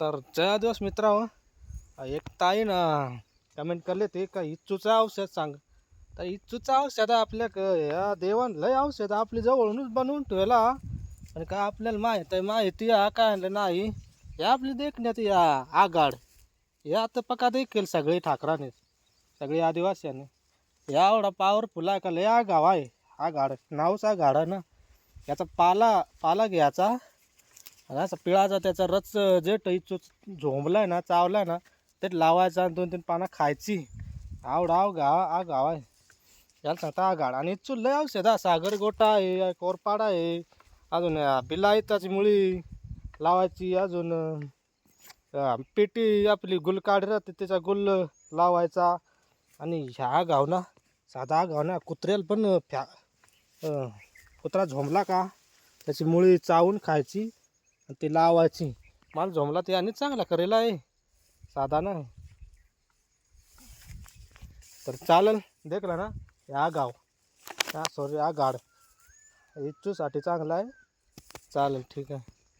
तर जय दिवस मित्रा हो. एक ताई ना कमेंट करले ते का इच्छूचं औषध सांग. तर इच्छूचं औषध आपल्या क- या देवान लय औषध आपली जवळूनच बनवून ठेवला. आणि काय आपल्याला माहीत आहे माहिती हा काय नाही. या आपली देखण्यात या आगाड या आता पका देखील सगळे ठाकराने सगळे आदिवासीने या एवढा पॉवरफुल आहे का लय आगाव आहे. आघाड नावच आगाड आहे ना. याचा पाला पाला घ्यायचा. असा पिळाचा त्याचा रस जे टईचो झोंबलाय ना चावलाय ना ते लावायचा आणि दोन तीन पानं खायची. आवड आव गाव आ गाव आहे याला सांगता आगाड आणि चुल्लय औषध हा सागर गोटा आहे कोरपाडा आहे अजून बिलायताची मुळी लावायची अजून पेटी आपली गुल काढ राहते त्याचा गुल लावायचा. आणि ह्या गाव ना साधा गाव ना कुत्र्याला पण फ्या कुत्रा झोंबला का? त्याची मुळी चावून खायची. ती लावायची. माल झोमला ते आणि चांगला करेला आहे. साधा नाही. तर चालेल देखला ना या गाव. हा सॉरी हा गाड. इच्छूसाठी चांगला आहे. चालेल ठीक आहे.